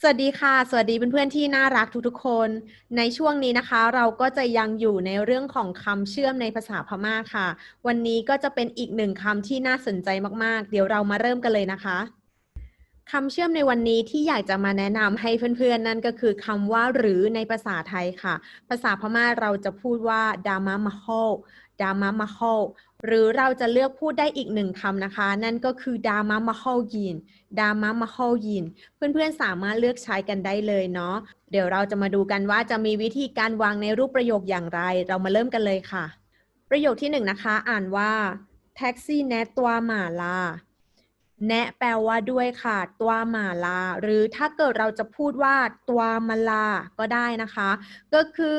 สวัสดีค่ะ สวัสดีเพื่อนๆที่น่ารักทุกๆคน ในช่วงนี้นะคะ เราก็จะยังอยู่ในเรื่องของคำเชื่อมในภาษาพม่าค่ะ วันนี้ก็จะเป็นอีกหนึ่งคำที่น่าสนใจมากๆ เดี๋ยวเรามาเริ่มกันเลยนะคะคำเชื่อมในวันนี้ที่อยากจะมาแนะนำให้เพื่อนๆ นั่นก็คือคำว่าหรือในภาษาไทยค่ะ ภาษาพม่าเราจะพูดว่าดามะมะโฮ ดามะมะโฮหรือเราจะเลือกพูดได้อีกหนึ่งคำนะคะ นั่นก็คือดามะมะโฮยินดามะมะโฮยินเพื่อนๆสามารถเลือกใช้กันได้เลยเนาะเดี๋ยวเราจะมาดูกันว่าจะมีวิธีการวางในรูปประโยคอย่างไร เรามาเริ่มกันเลยค่ะ ประโยคที่หนึ่งนะคะ อ่านว่าแท็กซี่แนตัวหมาลาแนะแปลว่าด้วยค่ะตัวหมาลา หรือถ้าเกิดเราจะพูดว่าตัวมาลาก็ได้นะคะ ก็คือ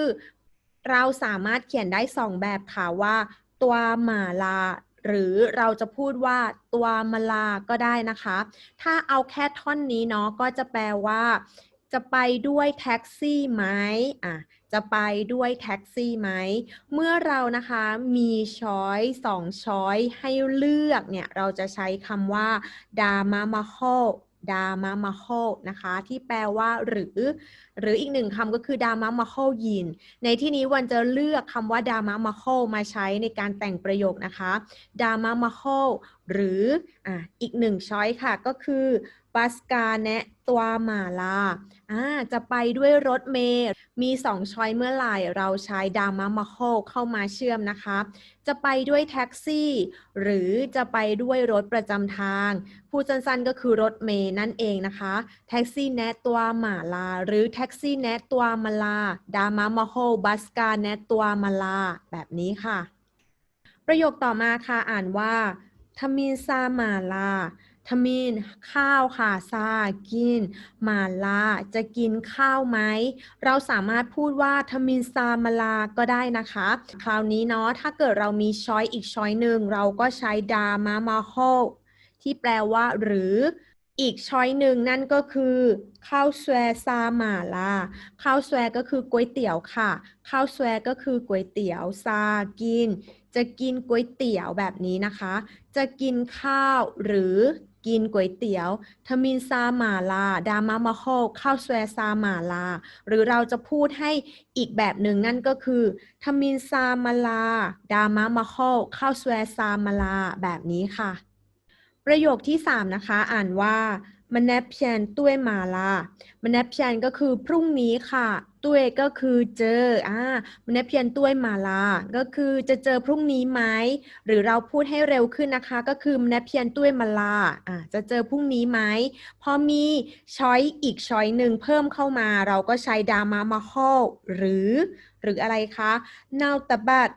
เราสามารถเขียนได้สองแบบค่ะว่า ตัวหมาลา หรือเราจะพูดว่าตัวมาลาก็ได้นะคะ ถ้าเอาแค่ท่อนนี้เนาะก็จะแปลว่า จะไปด้วยแท็กซี่ไหมอะจะไปด้วยแท็กซี่ไหม เมื่อเรานะคะมีช้อยสองช้อยให้เลือกเนี่ย เราจะใช้คำว่าดามามาโฮ ดามามาโฮนะคะ ที่แปลว่าหรือ หรืออีกหนึ่งคำก็คือดามามาโฮยินในที่นี้วันจะเลือกคำว่าดามามาโฮมาใช้ในการแต่งประโยคนะคะดามามาโฮ หรืออะอีกหนึ่งช้อยค่ะก็คือบัสกาแนะตัวมาลาอ่าจะไปด้วยรถเมล์มีสองช้อยเมื่อไหร่เราใช้ดามามาโฮเข้ามาเชื่อมนะคะ จะไปด้วยแท็กซี่ หรือจะไปด้วยรถประจำทางพูดสั้นๆก็คือรถเมล์นั่นเองนะคะแท็กซี่แนะตัวมาลา หรือแท็กซี่แนะตัวมาลาดามามาโฮบัสกาแนะตัวมาลาแบบนี้ค่ะ ประโยคต่อมาค่ะอ่านว่า ทมินซามาลาทมินข้าวค่ะซากิน มาลา จะกินข้าวไหม เราสามารถพูดว่าทมินซามาลาก็ได้นะคะ คราวนี้เนาะถ้าเกิดเรามีช้อยอีกช้อยหนึ่ง เราก็ใช้ดามามาโฮที่แปลว่าหรือ อีกช้อยหนึ่งนั่นก็คือข้าวแซซาหมาลาข้าวแซก็คือก๋วยเตี๋ยวค่ะข้าวแซก็คือก๋วยเตี๋ยวซากิน จะกินก๋วยเตี๋ยวแบบนี้นะคะ จะกินข้าวหรือกินก๋วยเตี๋ยวทมินซาหมาลา ดามามาโฮข้าวแซซาหมาลา หรือเราจะพูดให้อีกแบบหนึ่งนั่นก็คือทมินซามาลา ดามามาโฮข้าวแซซามาลาแบบนี้ค่ะ ประโยคที่ 3 นะคะ อ่านว่ามันแนบเพียนตุ้ยมาลามันแนบเพียนก็คือพรุ่งนี้ค่ะตุ้ยก็คือเจออ่ามันแนบเพียนตุ้ยมาลาก็คือจะเจอพรุ่งนี้ไหมหรือเราพูดให้เร็วขึ้นนะคะ ก็คือมันแนบเพียนตุ้ยมาลาอ่าจะเจอพรุ่งนี้ไหมพอมีช้อยอีกช้อยหนึ่งเพิ่มเข้ามา เราก็ใช้ดามามาโฮหรือ หรืออะไรคะนาตบัด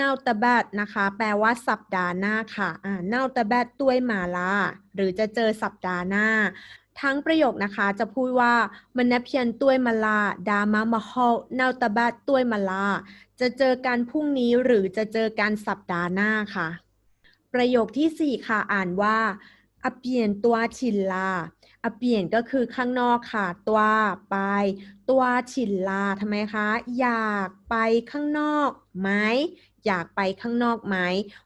นาตบัดนะคะ แปลว่าสัปดาห์หน้าค่ะอ่านาตบัดตุ้ยมาลาหรือจะเจอสัปดาห์หน้า ทั้งประโยคนะคะจะพูดว่ามันนเพียนตุ้ยมาลาดามามาฮอลนาตบัดตุ้ยมาลา จะเจอกันพรุ่งนี้หรือจะเจอกันสัปดาห์หน้าค่ะ ประโยคที่ 4 ค่ะอ่านว่าอเปลี่ยนตัวชินลาอเปลี่ยนก็คือข้างนอกค่ะ ตัวไป ตัวชินลาทำไมคะ อยากไปข้างนอกไหม อยากไปข้างนอกไหม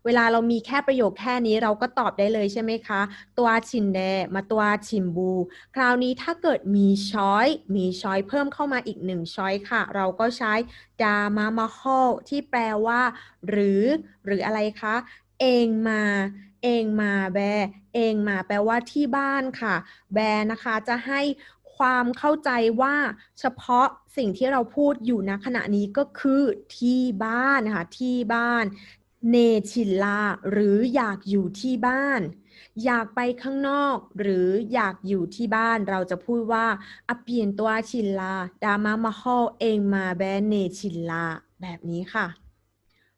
เวลาเรามีแค่ประโยคแค่นี้เราก็ตอบได้เลยใช่ไหมคะ ตัวชินแดมาตัวชิมบู คราวนี้ถ้าเกิดมีช้อยมีช้อยเพิ่มเข้ามาอีกหนึ่งช้อยค่ะ เราก็ใช้ดามามาโฮที่แปลว่า หรือ หรืออะไรคะ เองมาเองมาแบ เองมาแปลว่าที่บ้านค่ะ แบนะคะจะให้ ความเข้าใจว่าเฉพาะสิ่งที่เราพูดอยู่ณขณะนี้ก็คือที่บ้านนะคะ ที่บ้านเนชิลาหรืออยากอยู่ที่บ้าน อยากไปข้างนอก หรืออยากอยู่ที่บ้าน เราจะพูดว่าอเปลี่ยนตัวชิลาดามามาฮอเองมาแบนเนชิลาแบบนี้ค่ะ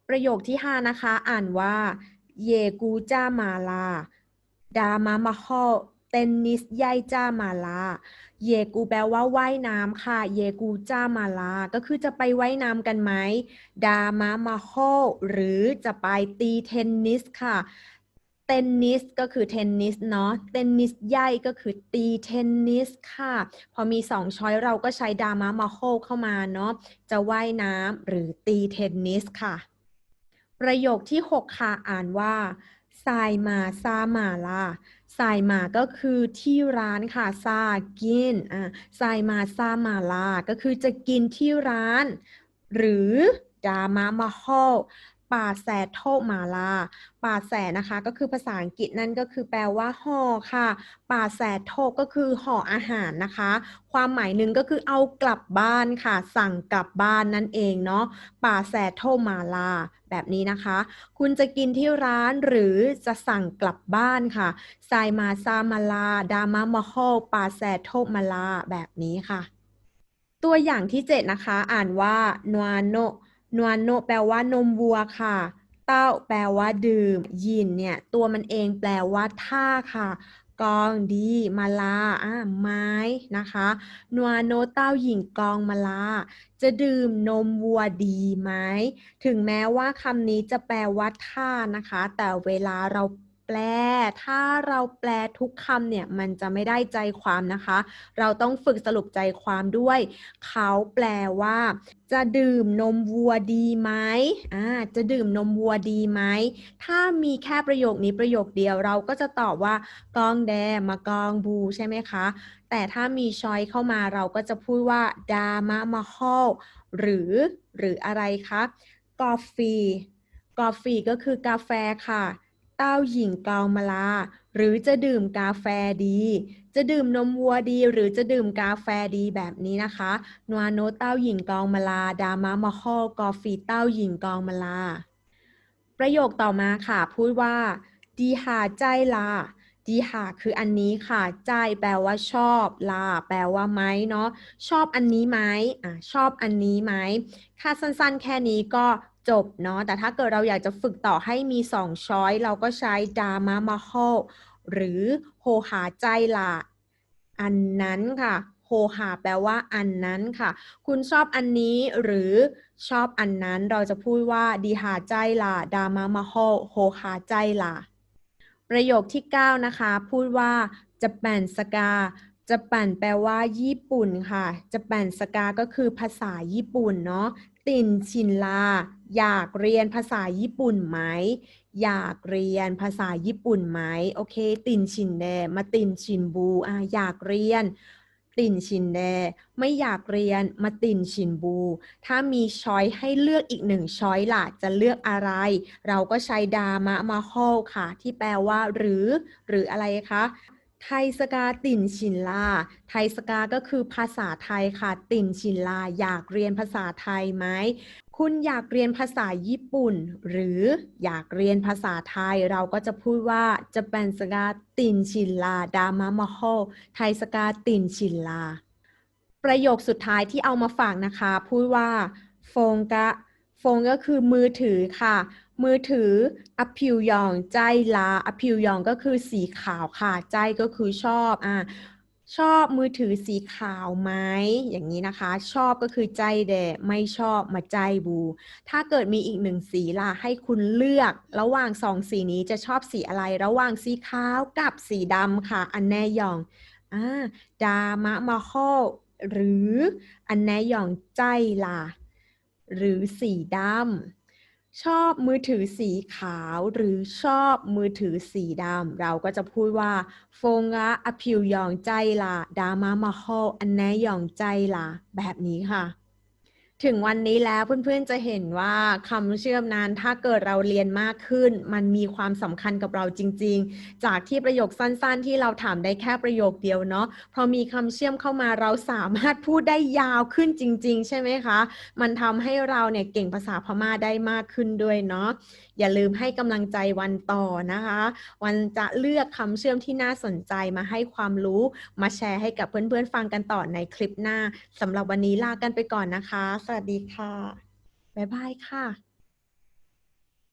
ประโยคที่ 5 นะคะ อ่านว่าเยกูจ้ามาลาดามามาฮอ เตนนิสยายจ้ามาลา เยกูแปลว่าว่ายน้ำค่ะ เยกูจ้ามาลา ก็คือจะไปว่ายน้ำกันไหม ดามามาโฮหรือจะไปตีเทนนิสค่ะ เทนนิสก็คือเทนนิสเนาะ เทนนิสใหญ่ก็คือตีเทนนิสค่ะ พอมีสองช้อยเราก็ใช้ดามามาโฮเข้ามาเนาะ จะว่ายน้ำหรือตีเทนนิสค่ะ ประโยคที่ 6 ค่ะ อ่านว่าทรายมาซามาลา สายมาก็คือที่ร้านค่ะซากินอ่าสายมาซามาลา ก็คือจะกินที่ร้าน หรือดามามาฮอล ป่าแสโทมาลา ป่าแสนะคะก็คือภาษาอังกฤษนั่นก็คือแปลว่าห่อค่ะ ป่าแสโทก็คือห่ออาหารนะคะ ความหมายหนึ่งก็คือเอากลับบ้านค่ะ สั่งกลับบ้านนั่นเองเนาะ ป่าแสโทมาลา แบบนี้นะคะ คุณจะกินที่ร้านหรือจะสั่งกลับบ้านค่ะไซมาซามาลา ดามามะโฮป่าแสโทมาลา แบบนี้ค่ะ ตัวอย่างที่ 7 นะคะ อ่านว่านวโน นวโนแปลว่านมวัวค่ะ เต้าแปลว่าดื่ม ยินเนี่ย ตัวมันเองแปลว่าท่าค่ะกองดีมาลาอ่าไม้นะคะนวโนเต้าหญิงกองมาลา จะดื่มนมวัวดีไหม ถึงแม้ว่าคำนี้จะแปลว่าท่านะคะ แต่เวลาเรา แปล ถ้าเราแปลทุกคำเนี่ยมันจะไม่ได้ใจความนะคะ เราต้องฝึกสรุปใจความด้วย เขาแปลว่า จะดื่มนมวัวดีไหมอ่าจะดื่มนมวัวดีไหม ถ้ามีแค่ประโยคนี้ประโยคเดียวเราก็จะตอบว่ากองแดมากองบู ใช่ไหมคะ แต่ถ้ามีชอยเข้ามาเราก็จะพูดว่าดามะมาฮอลหรือหรืออะไรคะกาแฟกาแฟก็คือกาแฟค่ะ ต้าหญิงกองมะลา หรือจะดื่มกาแฟดี จะดื่มนมวัวดี หรือจะดื่มกาแฟดีแบบนี้นะคะนวโนเต้าหญิงกองมะลา ดามะมะฮอกาแฟเต้าหญิงกองมะลา ประโยคต่อมาค่ะ พูดว่า ดีหาใจลาดีหาคืออันนี้ค่ะ ใจแปลว่าชอบลาแปลว่าไหมเนาะชอบอันนี้ไหมอะชอบอันนี้ไหมค่าสั้นๆ แค่นี้ก็ จบเนาะแต่ถ้าเกิดเราอยากจะฝึกต่อให้มีสองช้อยเราก็ใช้ดามามาโฮหรือโฮหาใจลาอันนั้นค่ะโฮหาแปลว่าอันนั้นค่ะ คุณชอบอันนี้หรือชอบอันนั้นเราจะพูดว่าดีหาใจละดามามาโฮโฮหาใจละประโยคที่ 9 นะคะ พูดว่าจะแปนสกาจะปั่นแปลว่าญี่ปุ่นค่ะจะปั่นสกาก็คือภาษาญี่ปุ่นเนาะ ตินชินลา อยากเรียนภาษาญี่ปุ่นไหม อยากเรียนภาษาญี่ปุ่นไหม โอเค ตินชินแดมาตินชินบูอะอยากเรียน ตินชินแดไม่อยากเรียนมาตินชินบู ถ้ามีช้อยให้เลือกอีกหนึ่งช้อยล่ะ จะเลือกอะไร เราก็ใช้ดามะมาโฮค่ะ ที่แปลว่าหรือ หรืออะไรคะ ไทยสกาติ่นชินลา ไทยสกาก็คือภาษาไทยค่ะ ติ่นชินลา อยากเรียนภาษาไทยไหม คุณอยากเรียนภาษาญี่ปุ่น หรืออยากเรียนภาษาไทย เราก็จะพูดว่าจะเป็นสกาติ่นชินลา ดามะมะโฮไทยสกาติ่นชินลา ประโยคสุดท้ายที่เอามาฝากนะคะ พูดว่า โฟงกะ โฟงก็คือมือถือค่ะ มือถืออพิวยองใจลาอพิวยองก็คือสีขาวค่ะ ใจก็คือชอบอะชอบมือถือสีขาวไหมอย่างนี้นะคะ ชอบก็คือใจแดไม่ชอบมาใจบู ถ้าเกิดมีอีกหนึ่งสีล่ะให้คุณเลือกระหว่างสองสีนี้จะชอบสีอะไร ระหว่างสีขาวกับสีดำค่ะ อันแน่ยองอ่าดามะมาโฮหรืออันแนยองใจล่ะหรือสีดำ ชอบมือถือสีขาวหรือชอบมือถือสีดำเราก็จะพูดว่าโฟงะอพิวยองใจล่ะดามามาโฮอันแนยองใจล่ะแบบนี้ค่ะ ถึงวันนี้แล้วเพื่อนๆจะเห็นว่าคำเชื่อมนั้นถ้าเกิดเราเรียนมากขึ้น มันมีความสำคัญกับเราจริง ๆ จากที่ประโยคสั้นๆ ที่เราถามได้แค่ประโยคเดียวเนาะพอมีคำเชื่อมเข้ามาเราสามารถพูดได้ยาวขึ้นจริง ๆ ใช่ไหมคะ มันทำให้เราเนี่ยเก่งภาษาพม่าได้มากขึ้นด้วยเนาะอย่าลืมให้กำลังใจวันต่อนะคะ วันจะเลือกคำเชื่อมที่น่าสนใจมาให้ความรู้มาแชร์ให้กับเพื่อนๆฟังกันต่อในคลิปหน้าสำหรับวันนี้ลากันไปก่อนนะคะสวัสดีค่ะ บ๊ายบายค่ะ